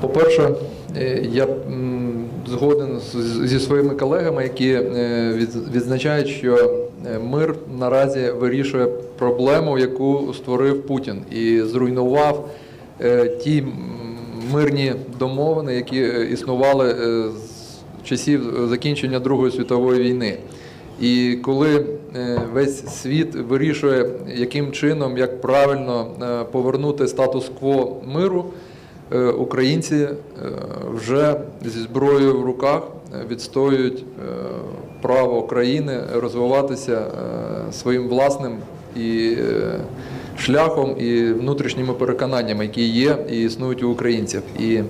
По-перше, е, я згоден зі своїми колегами, які е, відзначають, що е, мир наразі вирішує проблему, яку створив Путін, і зруйнував ті мирні домовини, які існували з часів закінчення Другої світової війни. І коли весь світ вирішує, яким чином, як правильно повернути статус-кво миру, українці е, вже зі зброєю в руках е, відстоюють е, право країни розвиватися е, своїм власним і е, шляхом, і внутрішніми переконаннями, які є і існують у українців. І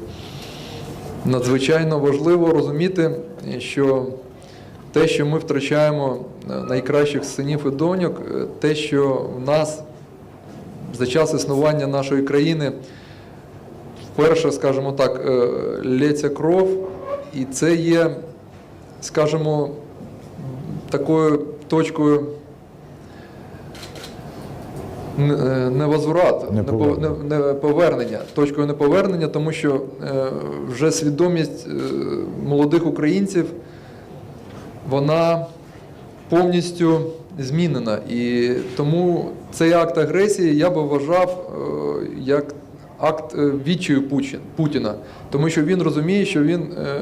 надзвичайно важливо розуміти, що те, що ми втрачаємо е, найкращих синів і доньок, е, те, що в нас за час існування нашої країни вперше, скажімо так, е, лється кров, і це є, скажімо, такою точкою е, невозврату, Неповернення. не- неповернення, точкою неповернення, тому що е, вже свідомість молодих українців вона повністю змінена. І тому цей акт агресії я би вважав як акт е, відчаю Путін- Путіна, тому що він розуміє, що він е,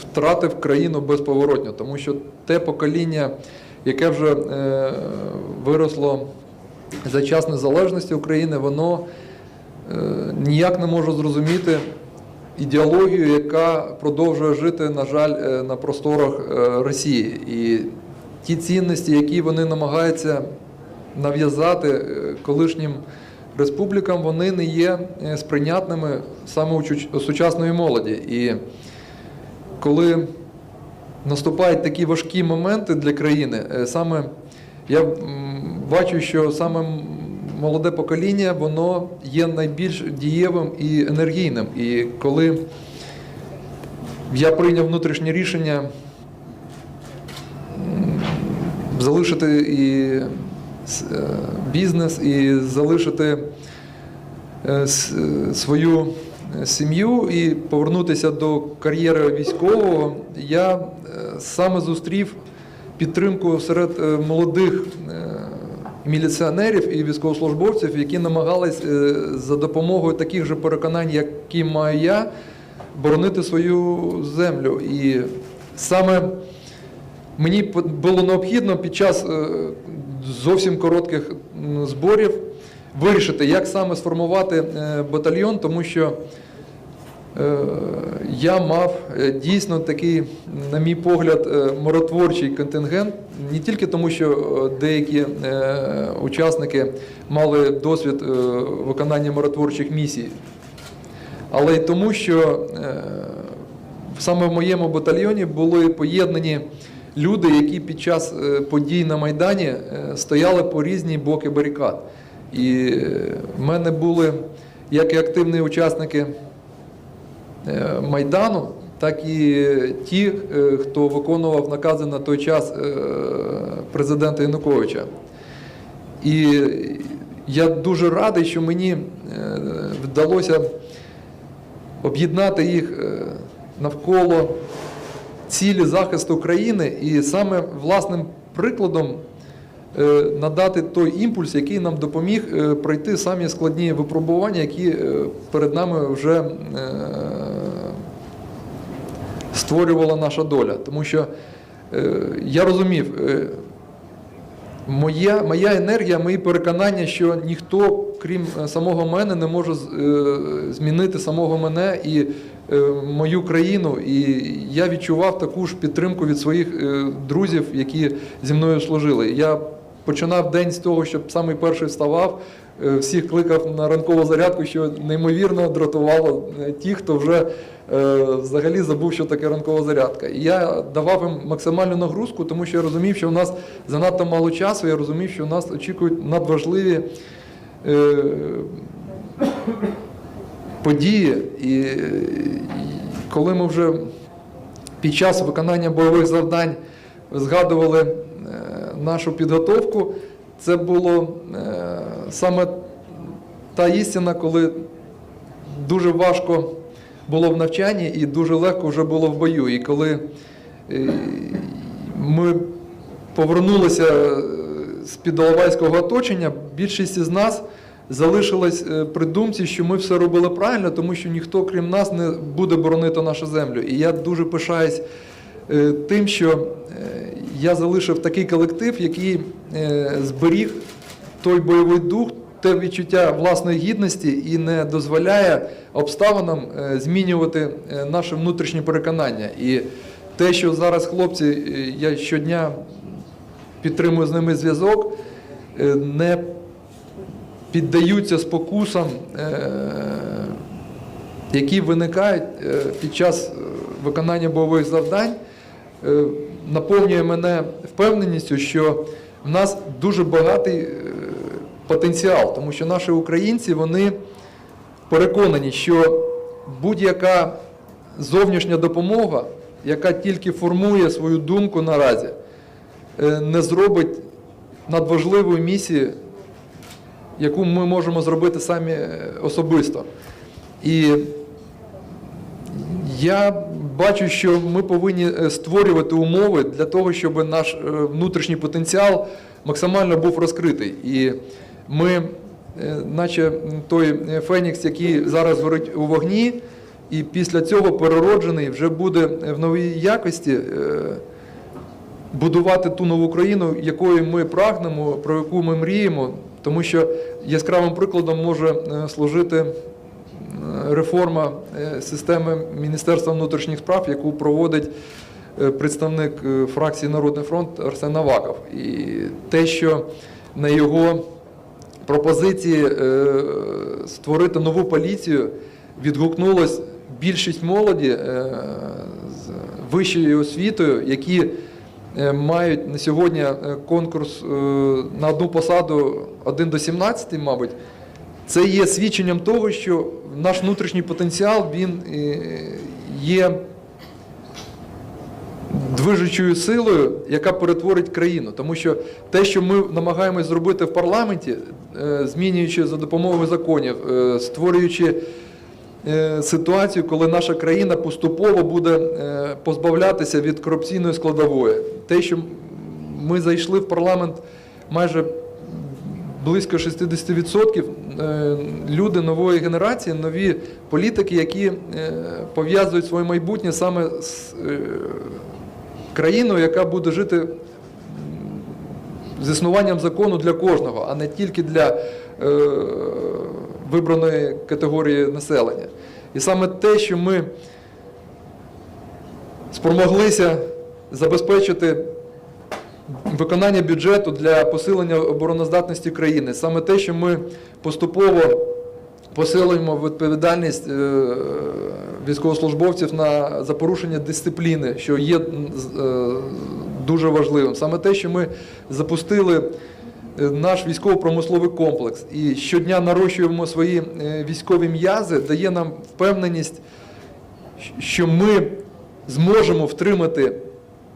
втратив країну безповоротньо, тому що те покоління, яке вже е, виросло за час незалежності України, воно ніяк не може зрозуміти ідеологію, яка продовжує жити, на жаль, на просторах Росії. І ті цінності, які вони намагаються нав'язати колишнім республікам, вони не є е, сприйнятними саме у сучасної молоді. І коли наступають такі важкі моменти для країни, е, саме я бачу, що саме молоде покоління воно є найбільш дієвим і енергійним. І коли я прийняв внутрішнє рішення залишити і бізнес, і залишити е, е, свою е, сім'ю і повернутися до кар'єри військового, я е, саме зустрів підтримку серед е, молодих е, міліціонерів і військовослужбовців, які намагались е, за допомогою таких же переконань, які маю я, боронити свою землю. І саме Мені було необхідно під час е, зовсім коротких зборів вирішити, як саме сформувати е, батальйон, тому що е, я мав е, дійсно такий, на мій погляд, миротворчий контингент, не тільки тому, що деякі учасники мали досвід виконання миротворчих місій, але й тому, що саме в моєму батальйоні були поєднані люди, які під час е, подій на Майдані е, стояли по різні боки барикад. І е, в мене були як і активні учасники Майдану, так і ті, хто виконував накази на той час президента Януковича. І я дуже радий, що мені вдалося об'єднати їх навколо цілі захисту країни і саме власним прикладом е, надати той імпульс, який нам допоміг е, пройти самі складні випробування, які е, перед нами вже створювала наша доля. Тому що я розумів, Моя, моя енергія, мої переконання, що ніхто, крім самого мене, не може змінити самого мене і мою країну. І я відчував таку ж підтримку від своїх е, друзів, які зі мною служили. Я починав день з того, щоб самий перший вставав, е, всіх кликав на ранкову зарядку, що неймовірно дратувало е, ті, хто вже е, взагалі забув, що таке ранкова зарядка. І я давав їм максимальну нагрузку, тому що я розумів, що у нас занадто мало часу, я розумів, що нас очікують надважливі е, події. І, і коли ми вже під час виконання бойових завдань згадували е, нашу підготовку, це було е, саме та істина, коли дуже важко було в навчанні і дуже легко вже було в бою. І коли е, ми повернулися е, з підоловайського оточення, більшість із нас залишилась е, при думці, що ми все робили правильно, тому що ніхто, крім нас, не буде боронити нашу землю. І я дуже пишаюсь е, тим, що е, я залишив такий колектив, який зберіг той бойовий дух, те відчуття власної гідності і не дозволяє обставинам змінювати наше внутрішнє переконання. І те, що зараз хлопці, я щодня підтримую з ними зв'язок, не піддаються спокусам, е, які виникають е, під час е, виконання бойових завдань, наповнює мене впевненістю, що в нас дуже багатий потенціал, тому що наші українці вони переконані, що будь-яка зовнішня допомога, яка тільки формує свою думку наразі, не зробить надважливої місії, яку ми можемо зробити самі е, особисто. І я бачу, що ми повинні е, створювати умови для того, щоб наш е, внутрішній потенціал максимально був розкритий. І ми, наче той Фенікс, який зараз горить у вогні, і після цього перероджений вже буде в новій якості будувати ту нову країну, якою ми прагнемо, про яку ми мріємо, тому що яскравим прикладом може е, служити е, реформа е, системи Міністерства внутрішніх справ, яку проводить представник фракції Народний фронт Арсен Аваков. І те, що на його пропозиції створити нову поліцію відгукнулось більшість молоді з вищою освітою, які мають на сьогодні е, конкурс е, на одну посаду 1 до 17, мабуть, це є свідченням того, що наш внутрішній потенціал він е, є движучою силою, яка перетворить країну. Тому що те, що ми намагаємось зробити в парламенті, е, змінюючи за допомогою законів, е, створюючи е, ситуацію, коли наша країна поступово буде е, позбавлятися від корупційної складової. Те, що ми зайшли в парламент майже близько 60% е, люди нової генерації, нові політики, які е, пов'язують своє майбутнє саме з е, країною, яка буде жити з існуванням закону для кожного, а не тільки для е, вибраної категорії населення. І саме те, що ми спромоглися забезпечити виконання бюджету для посилення обороноздатності країни. Саме те, що ми поступово посилюємо відповідальність е, військовослужбовців на, за порушення дисципліни, що є е, дуже важливим. Саме те, що ми запустили наш військово-промисловий комплекс і щодня нарощуємо свої е, військові м'язи, дає нам впевненість, що ми зможемо втримати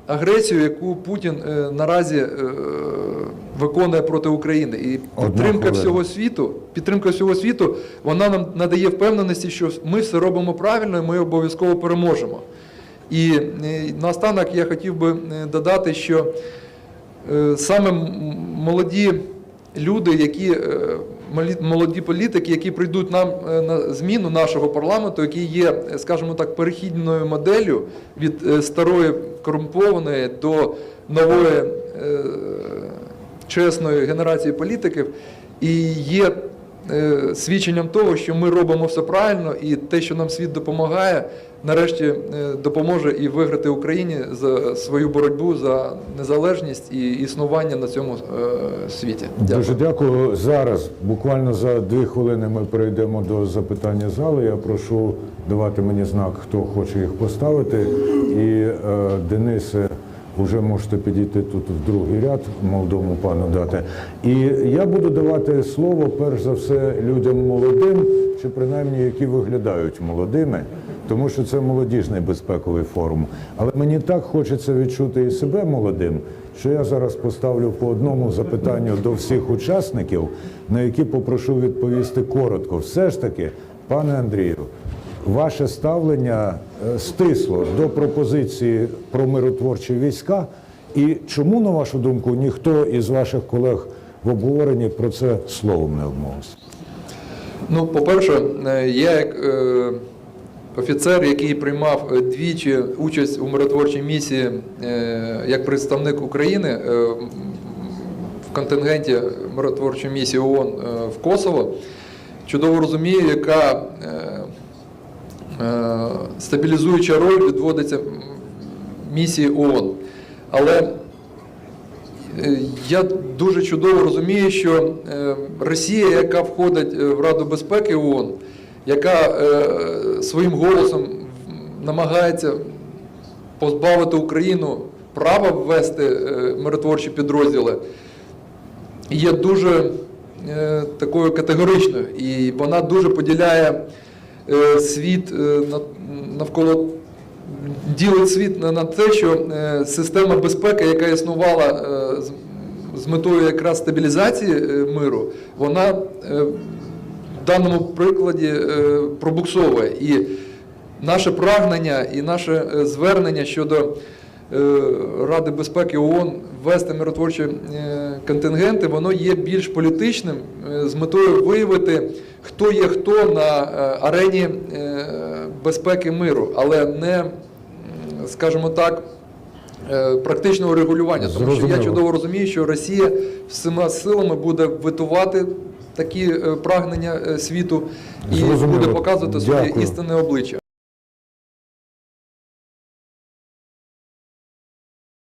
агресію, яку Путін е, наразі е, виконує проти України. І підтримка всього світу, підтримка всього світу, вона нам надає впевненості, що ми все робимо правильно, і ми обов'язково переможемо. І е, наостанок я хотів би е, додати, що е, саме молоді люди, які е, молоді політики, які прийдуть нам е, на зміну нашого парламенту, який є, е, скажімо так, перехідною моделлю від е, старої корумпованої до нової е, чесної генерації політиків, і є е, свідченням того, що ми робимо все правильно, і те, що нам світ допомагає, нарешті е, допоможе і виграти Україні за свою боротьбу за незалежність і існування на цьому е, світі. Дуже дякую. Зараз, буквально за дві хвилини, ми перейдемо до запитання зали. Я прошу давати мені знак, хто хоче їх поставити. І е, Денисе, вже можете підійти тут в другий ряд, молодому пану дати. І я буду давати слово перш за все людям молодим, чи принаймні які виглядають молодими, тому що це молодіжний безпековий форум. Але мені так хочеться відчути і себе молодим, що я зараз поставлю по одному запитанню до всіх учасників, на які попрошу відповісти коротко. Все ж таки, пане Андрію, ваше ставлення е, стисло до пропозиції про миротворчі війська? І чому, на вашу думку, ніхто із ваших колег в обговоренні про це словом не обмовився? Ну, по-перше, е, я як е, офіцер, який приймав е, двічі участь у миротворчій місії е, як представник України е, в контингенті миротворчої місії ООН в Косово, чудово розумію, яка е, стабілізуюча роль відводиться місії ООН. Але Е, Я дуже чудово розумію, що е, Росія, яка входить е, в Раду безпеки ООН, яка е, своїм голосом намагається позбавити Україну права ввести е, миротворчі підрозділи, є дуже е, такою категоричною. І вона дуже поділяє е, світ е, навколо ділить світ на, те, що е, система безпеки, яка існувала е, з, метою якраз стабілізації е, миру, вона е, в даному прикладі е, пробуксовує. І наше прагнення і наше е, звернення щодо е, Ради безпеки ООН ввести миротворчі е, контингенти, воно є більш політичним е, з метою виявити, хто є хто на е, арені безпеки миру, але не, скажімо так, практичного регулювання. Тому що я чудово розумію, що Росія всіма силами буде витувати такі прагнення світу і Зрозуміло. буде показувати своє істинне обличчя.